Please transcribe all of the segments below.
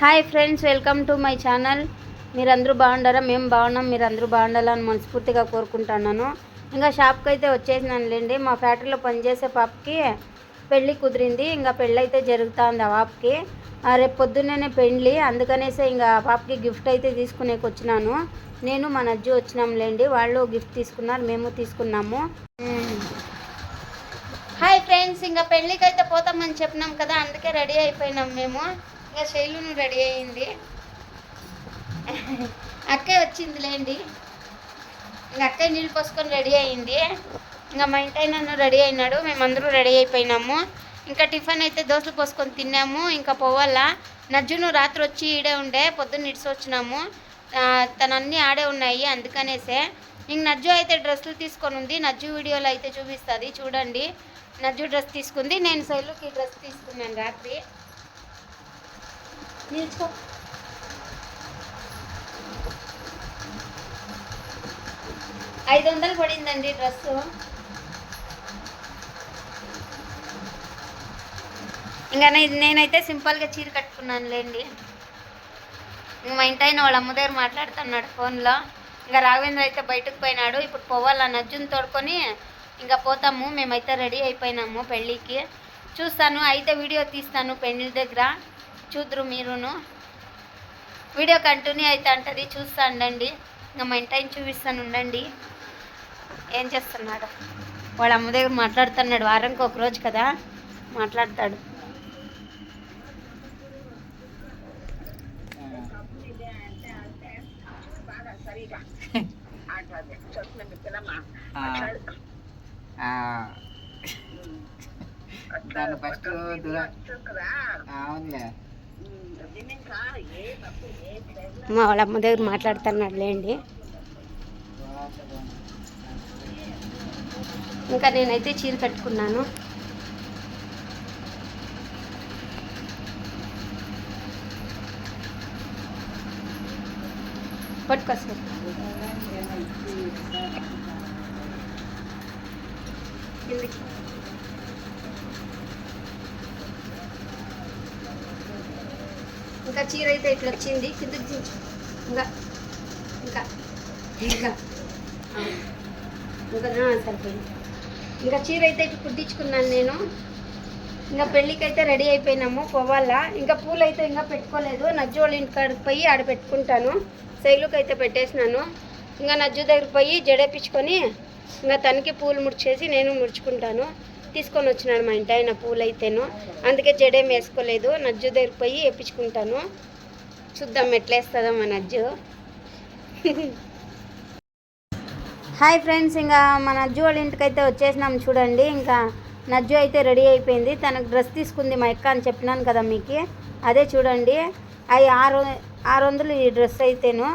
Hi friends welcome to my channel. మీరందరూ బాగుండారా? మేము బాగున్నాం మీరు అందరూ బాగుండాలని మనస్ఫూర్తిగా కోరుకుంటున్నాను. ఇంకా షాప్కి అయితే వచ్చేసినానులేండి. మా ఫ్యాక్టరీలో పనిచేసే పాపకి పెళ్ళి కుదిరింది. ఇంకా పెళ్ళి అయితే జరుగుతుంది ఆ పాపకి. ఆ, రేపు పొద్దున్నే పెళ్ళి. అందుకనేసి ఇంకా ఆ పాపకి గిఫ్ట్ అయితే తీసుకునేకి వచ్చినాను. నేను మా నజ్జు వచ్చినాంలేండి. వాళ్ళు గిఫ్ట్ తీసుకున్నారు మేము తీసుకున్నాము. హాయ్ ఫ్రెండ్స్ ఇంకా పెళ్ళికి అయితే పోతామని చెప్పినాం కదా అందుకే రెడీ అయిపోయినాం మేము. ఇంకా శైలును రెడీ అయింది అక్కే వచ్చిందిలేండి. ఇంకా అక్కే నీళ్ళు పోసుకొని రెడీ అయింది ఇంకా మా ఇంటి నన్ను రెడీ అయినాడు. మేమందరూ రెడీ అయిపోయినాము. ఇంకా టిఫిన్ అయితే దోశలు పోసుకొని తిన్నాము. ఇంకా పోవాలా. నజ్జును రాత్రి వచ్చి ఈడే ఉండే పొద్దున్న ఇడిసి వచ్చినాము. తనన్నీ ఆడే ఉన్నాయి అందుకనేసే. ఇంక నజ్జు అయితే డ్రెస్సులు తీసుకొని ఉంది. నజ్జు వీడియోలో అయితే చూపిస్తుంది. చూడండి. నజ్జు డ్రెస్ తీసుకుంది. నేను శైలుకి డ్రెస్ తీసుకున్నాను రాత్రి. నిల్చో ఐదు వందలు పడిందండి డ్రెస్సు. ఇంకా నేనైతే సింపుల్గా చీర కట్టుకున్నాను లేండి ఇంక మా ఇంటి వాళ్ళ అమ్మ దగ్గర మాట్లాడుతున్నాడు ఫోన్లో. ఇంకా రాఘవేంద్ర అయితే బయటకు పోయినాడు. ఇప్పుడు పోవాలా నజ్జుని తోడుకొని ఇంకా పోతాము. మేమైతే రెడీ అయిపోయినాము పెళ్ళికి. చూస్తాను అయితే వీడియో తీస్తాను పెళ్ళి దగ్గర. చూద్దరు మీరును. వీడియో కంటిన్యూ అయితే అంటది చూస్తా ఉండండి ఇంకా మా ఇంటి చూపిస్తాను ఉండండి. ఏం చేస్తున్నాడు? వాళ్ళ అమ్మ దగ్గర మాట్లాడుతున్నాడు వారానికి ఒక రోజు కదా మాట్లాడతాడు. దాన్ని ఫస్ట్ దూరం అవునులే. మా వాళ్ళ అమ్మ దగ్గర మాట్లాడుతున్నాడు లేండి. ఇంకా నేనైతే చీర కట్టుకున్నాను. పట్టుకొస్తారు సార్. ఇంకా చీర అయితే ఇట్లా వచ్చింది. కిందకి దించు. ఇంకా ఇంకా ఇంకా. ఇంకా సరిపోయింది. ఇంకా చీర అయితే ఇట్లా కుట్టించుకున్నాను నేను. ఇంకా పెళ్ళికైతే రెడీ అయిపోయినాము పోవాలా. ఇంకా పూలు అయితే ఇంకా పెట్టుకోలేదు. నజ్జు ఇంటికాడికి పోయి ఆడ పెట్టుకుంటాను. శైలుకి అయితే పెట్టేసినాను. ఇంకా నజ్జు దగ్గరికి పోయి జడేపించుకొని ఇంకా తనకి పూలు ముడిచేసి నేను ముడుచుకుంటాను. తీసుకొని వచ్చినాడు మా ఇంటి ఆయన పూలైతేను. అందుకే జడేం వేసుకోలేదు. నజ్జు దగ్గరికి పోయి వేపించుకుంటాను. చూద్దాం ఎట్లా వేస్తుందో మా నజ్జు. హాయ్ ఫ్రెండ్స్ ఇంకా మా నజ్జు వాళ్ళ ఇంటికైతే వచ్చేసినాం చూడండి. ఇంకా నజ్జు అయితే రెడీ అయిపోయింది. తనకు డ్రెస్ తీసుకుంది మా అక్క అని చెప్పినాను కదా మీకు. అదే చూడండి. అవి ఆరు ఆరు వందలు ఈ డ్రెస్ అయితేను.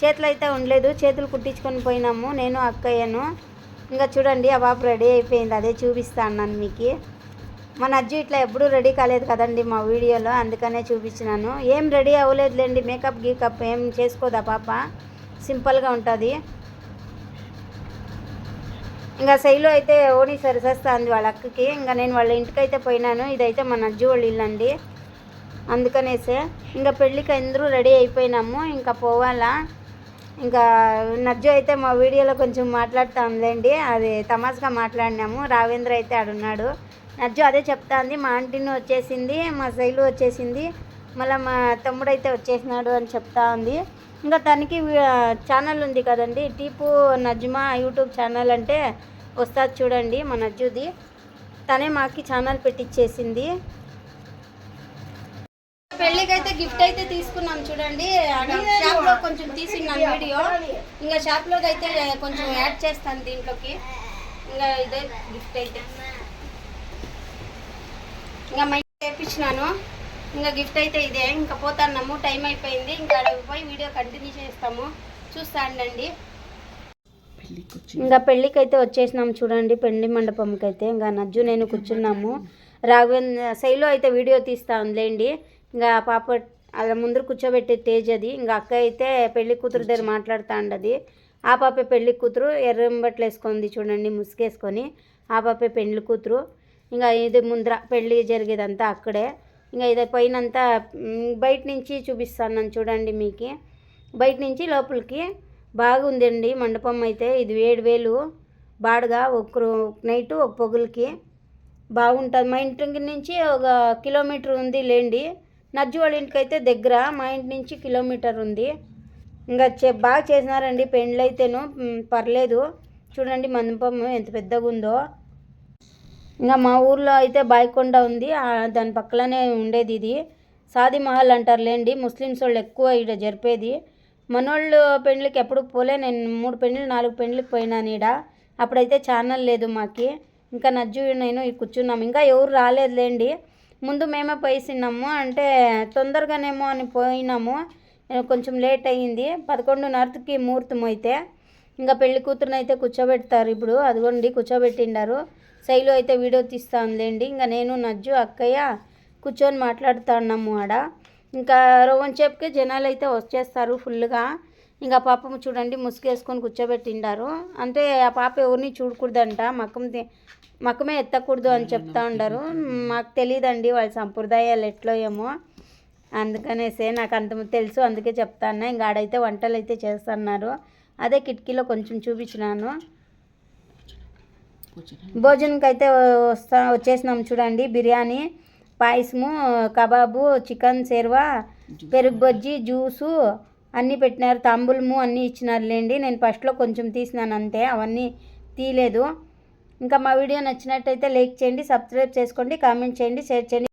చేతులు అయితే ఉండలేదు. చేతులు కుట్టించుకొని పోయినాము. నేను అక్కయ్యను. ఇంకా చూడండి ఆ బాబు రెడీ అయిపోయింది. అదే చూపిస్తా అన్నాను మీకు. మన అజ్జు ఇట్లా ఎప్పుడూ రెడీ కాలేదు కదండి మా వీడియోలో అందుకనే చూపించినాను. ఏం రెడీ అవ్వలేదులేండి మేకప్ గీకప్ ఏం చేసుకోదా పాప? సింపుల్గా ఉంటుంది. ఇంకా శైలు అయితే ఓణి సరిసేస్తుంది వాళ్ళ అక్కకి. ఇంకా నేను వాళ్ళ ఇంటికి అయితే పోయినాను. ఇదైతే మన అజ్జు వాళ్ళ ఇల్లు అండి. అందుకనేసే ఇంకా పెళ్ళికి అందరూ రెడీ అయిపోయినాము. ఇంకా పోవాలా. ఇంకా నజ్జు అయితే మా వీడియోలో కొంచెం మాట్లాడుతాంలేండి అది తమాస్గా మాట్లాడినాము. రావేంద్ర అయితే ఆడున్నాడు. నజ్జు అదే చెప్తాంది మా ఆంటీని వచ్చేసింది మా శైలు వచ్చేసింది మళ్ళీ మా తమ్ముడు అయితే వచ్చేసినాడు అని చెప్తా ఉంది ఇంకా తనకి ఛానల్ ఉంది కదండి టీపు నజ్మా యూట్యూబ్ ఛానల్ అంటే వస్తుంది చూడండి మా నజ్జుది. తనే మాకి ఛానల్ పెట్టించేసింది పెళ్ళికి అయితే గిఫ్ట్ అయితే తీసుకున్నాం చూడండి. షాప్లో కొంచెం తీసిన్నాను వీడియో. ఇంకా షాప్లో అయితే కొంచెం యాడ్ చేస్తాను దీంట్లోకి. ఇంకా ఇదే గిఫ్ట్ అయితే. ఇంకా మైండ్ చేపించినాను ఇంకా గిఫ్ట్ అయితే ఇదే. ఇంకా పోతాన్నాము. టైం అయిపోయింది. ఇంకా అక్కడికి పోయి వీడియో కంటిన్యూ చేస్తాము. చూస్తా ఉండండి. ఇంకా పెళ్ళికి అయితే వచ్చేసినాం చూడండి. పెళ్ళి మండపంకి అయితే ఇంకా నజ్జు నేను కూర్చున్నాము. రాఘవేంద్ర శైలో అయితే వీడియో తీస్తా ఉందిలేండి. ఇంకా పాప అలా ముందర కూర్చోబెట్టే తేజ్ అది. ఇంకా అక్క అయితే పెళ్ళి కూతురు దగ్గర మాట్లాడుతా ఉండదు ఆ పాపే పెళ్ళి కూతురు ఎర్రంబట్లు వేసుకుంది చూడండి ముసుగేసుకొని ఆ పాపే పెళ్ళి కూతురు. ఇంకా ఇది ముందర పెళ్ళి జరిగేదంతా అక్కడే. ఇంకా ఇది పైనంతా బయట నుంచి చూపిస్తాను చూడండి మీకు. బయట నుంచి లోపలికి బాగుందండి మండపం అయితే. ఇది ఏడు వేలు బాడుగా ఒక నైట్ ఒక పొగులకి. బాగుంటుంది. మా ఇంటి నుంచి ఒక కిలోమీటర్ ఉంది లేండి. నజ్జు వాళ్ళ ఇంటికి అయితే దగ్గర మా ఇంటి నుంచి కిలోమీటర్ ఉంది. ఇంకా చే బాగా చేసినారండి పెండ్లు అయితేను పర్లేదు. చూడండి మండపం ఎంత పెద్దగా ఉందో ఇంకా మా ఊర్లో అయితే బాయికొండ ఉంది. దాని పక్కలనే ఉండేది ఇది. సాది మహల్ అంటారు లేండి ముస్లిమ్స్ వాళ్ళు ఎక్కువ ఇక్కడ జరిపేది. మనోళ్ళు పెండ్లకి ఎప్పుడు పోలే. నేను మూడు పెండ్లు నాలుగు పెండ్లకి పోయినాను ఈడ. అప్పుడైతే ఛానల్ లేదు మాకి. ఇంకా నజ్జు నేను కూర్చున్నాము ఇంకా ఎవరు రాలేదులేండి. ముందు మేమే పోయిసినాము అంటే తొందరగానేమో అని పోయినాము. కొంచెం లేట్ అయ్యింది. పదకొండున్నరకి ముహూర్తం అయితే. ఇంకా పెళ్ళి కూతురుని అయితే కూర్చోబెడతారు ఇప్పుడు. అదిగోండి కూర్చోబెట్టిండారు. శైలు అయితే వీడియో తీస్తా ఉందిలేండి ఇంకా నేను నజ్జు అక్కయ్య కూర్చొని మాట్లాడుతా ఆడ. ఇంకా రోవన్ చేపుకి జనాలు అయితే వచ్చేస్తారు ఫుల్గా ఇంకా పాపం చూడండి ముసుగేసుకొని కూర్చోబెట్టిండారు. అంటే ఆ పాప ఎవరిని చూడకూడదంట. మకం మకమే ఎత్తకూడదు అని చెప్తా ఉండారు. మాకు తెలియదండి వాళ్ళ సంప్రదాయాలు ఎట్లో ఏమో. అందుకనేసే నాకు అంత తెలుసు అందుకే చెప్తాను ఇంకా ఆడైతే వంటలు అయితే చేస్తున్నారు. అదే కిటికీలో కొంచెం చూపించినాను. భోజనంకి అయితే వస్తా వచ్చేసినాం చూడండి. బిర్యానీ పాయసము కబాబు చికెన్ సేర్వా పెరుగు బజ్జీ జ్యూసు అన్నీ పెట్టినారు. తాంబూలము అన్నీ ఇచ్చినారు లేండి నేను ఫస్ట్లో కొంచెం తీసినాను అంతే. అవన్నీ తీయలేదు. ఇంకా మా వీడియో నచ్చినట్టయితే లైక్ చేయండి సబ్స్క్రైబ్ చేసుకోండి కామెంట్ చేయండి షేర్ చేయండి.